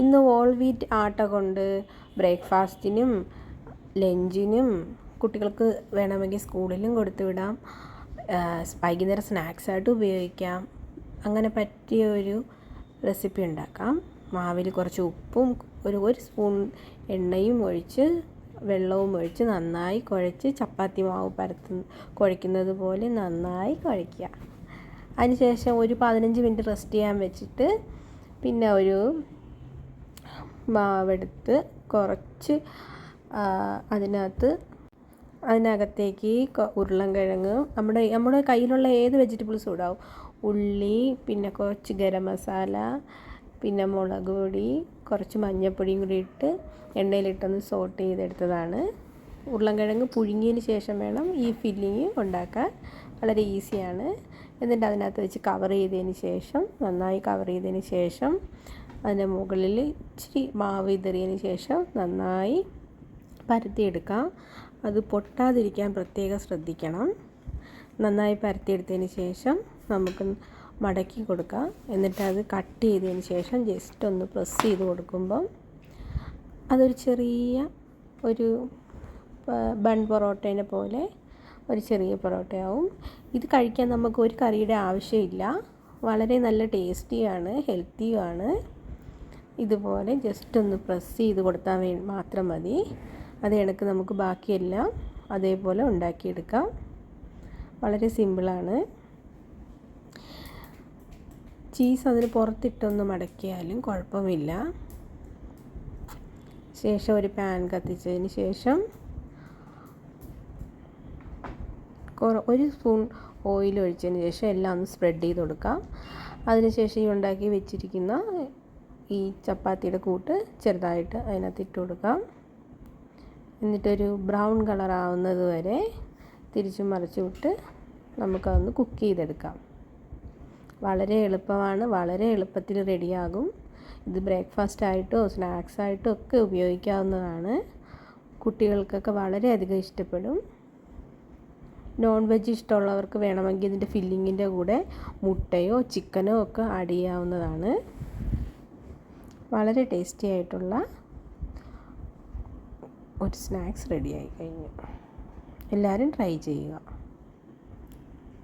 ഇന്ന് all wheat ആട്ട കൊണ്ട് ബ്രേക്ക്ഫാസ്റ്റിനും ലഞ്ചിനും കുട്ടികൾക്ക് വേണമെങ്കിൽ സ്കൂളിലും കൊടുത്തു വിടാം. വൈകുന്നേരം സ്നാക്സായിട്ട് ഉപയോഗിക്കാം. അങ്ങനെ പറ്റിയ ഒരു റെസിപ്പി ഉണ്ടാക്കാം. മാവിൽ കുറച്ച് ഉപ്പും ഒരു ഒരു സ്പൂൺ എണ്ണയും ഒഴിച്ച് വെള്ളവും ഒഴിച്ച് നന്നായി കുഴച്ച് ചപ്പാത്തി മാവ് പരത്തു കുഴയ്ക്കുന്നത് പോലെ നന്നായി കുഴയ്ക്കുക. അതിനുശേഷം ഒരു പതിനഞ്ച് മിനിറ്റ് റെസ്റ്റ് ചെയ്യാൻ വെച്ചിട്ട് പിന്നെ ഒരു മാവെടുത്ത് കുറച്ച് അതിനകത്ത് അതിനകത്തേക്ക് ഉരുളൻകിഴങ്ങ് നമ്മുടെ നമ്മുടെ കയ്യിലുള്ള ഏത് വെജിറ്റബിൾസും ഇടാവും? ഉള്ളി പിന്നെ കുറച്ച് ഗരം മസാല പിന്നെ മുളക് പൊടി കുറച്ച് മഞ്ഞൾപ്പൊടിയും കൂടി ഇട്ട് എണ്ണയിലിട്ടൊന്ന് സോട്ട് ചെയ്തെടുത്തതാണ്. ഉരുളൻകിഴങ്ങ് പുഴുങ്ങിയതിന് ശേഷം വേണം ഈ ഫില്ലിങ് ഉണ്ടാക്കാൻ. വളരെ ഈസിയാണ് എന്നിട്ട് അതിനകത്ത് വെച്ച് കവർ ചെയ്തതിന് ശേഷം നന്നായി കവർ ചെയ്തതിന് ശേഷം അതിന്റെ മുകളിൽ ഇച്ചിരി മാവ് ഇതറിയതിന് ശേഷം നന്നായി പരത്തിയെടുക്കാം. അത് പൊട്ടാതിരിക്കാൻ പ്രത്യേകം ശ്രദ്ധിക്കണം. നന്നായി പരത്തിയെടുത്തതിന് ശേഷം നമുക്ക് മടക്കി കൊടുക്കാം. എന്നിട്ട് അത് കട്ട് ചെയ്തതിന് ശേഷം ജസ്റ്റ് ഒന്ന് പ്രസ് ചെയ്ത് കൊടുക്കുമ്പം അതൊരു ചെറിയ ഒരു ബൺ പൊറോട്ടേനെ പോലെ ഒരു ചെറിയ പൊറോട്ടയാവും. ഇത് കഴിക്കാൻ നമുക്ക് ഒരു കറിയുടെ ആവശ്യമില്ല. വളരെ നല്ല ടേസ്റ്റിയാണ് ഹെൽത്തിയുമാണ്. ഇതുപോലെ ജസ്റ്റ് ഒന്ന് പ്രസ് ചെയ്ത് കൊടുത്താൽ വേ മാത്രം മതി. അത് കണക്ക് നമുക്ക് ബാക്കിയെല്ലാം അതേപോലെ ഉണ്ടാക്കിയെടുക്കാം. വളരെ സിമ്പിളാണ് ചീസ് അതിന് പുറത്തിട്ടൊന്ന് മടക്കിയാലും കുഴപ്പമില്ല. ശേഷം ഒരു പാൻ കത്തിച്ചതിന് ശേഷം ഒരു സ്പൂൺ ഓയിൽ ഒഴിച്ചതിന് ശേഷം എല്ലാം ഒന്ന് സ്പ്രെഡ് ചെയ്ത് കൊടുക്കാം. അതിനുശേഷം ഈ ഉണ്ടാക്കി വെച്ചിരിക്കുന്ന ഈ ചപ്പാത്തിയുടെ കൂട്ട് ചെറുതായിട്ട് അതിനകത്ത് ഇട്ട് കൊടുക്കാം. എന്നിട്ടൊരു ബ്രൗൺ കളർ ആവുന്നത് വരെ തിരിച്ചു മറിച്ചു വിട്ട് നമുക്കതൊന്ന് കുക്ക് ചെയ്തെടുക്കാം. വളരെ എളുപ്പമാണ് വളരെ എളുപ്പത്തിൽ റെഡിയാകും. ഇത് ബ്രേക്ക്ഫാസ്റ്റ് ആയിട്ടോ സ്നാക്സ് ആയിട്ടോ ഒക്കെ ഉപയോഗിക്കാവുന്നതാണ്. കുട്ടികൾക്കൊക്കെ വളരെയധികം ഇഷ്ടപ്പെടും. നോൺ വെജ് ഇഷ്ടമുള്ളവർക്ക് വേണമെങ്കിൽ ഇതിന്റെ ഫില്ലിങ്ങിന്റെ കൂടെ മുട്ടയോ ചിക്കനോ ഒക്കെ ആഡ് ചെയ്യാവുന്നതാണ്. വളരെ ടേസ്റ്റി ആയിട്ടുള്ള ഒരു സ്നാക്സ് റെഡിയായി കഴിഞ്ഞു. എല്ലാവരും ട്രൈ ചെയ്യുക.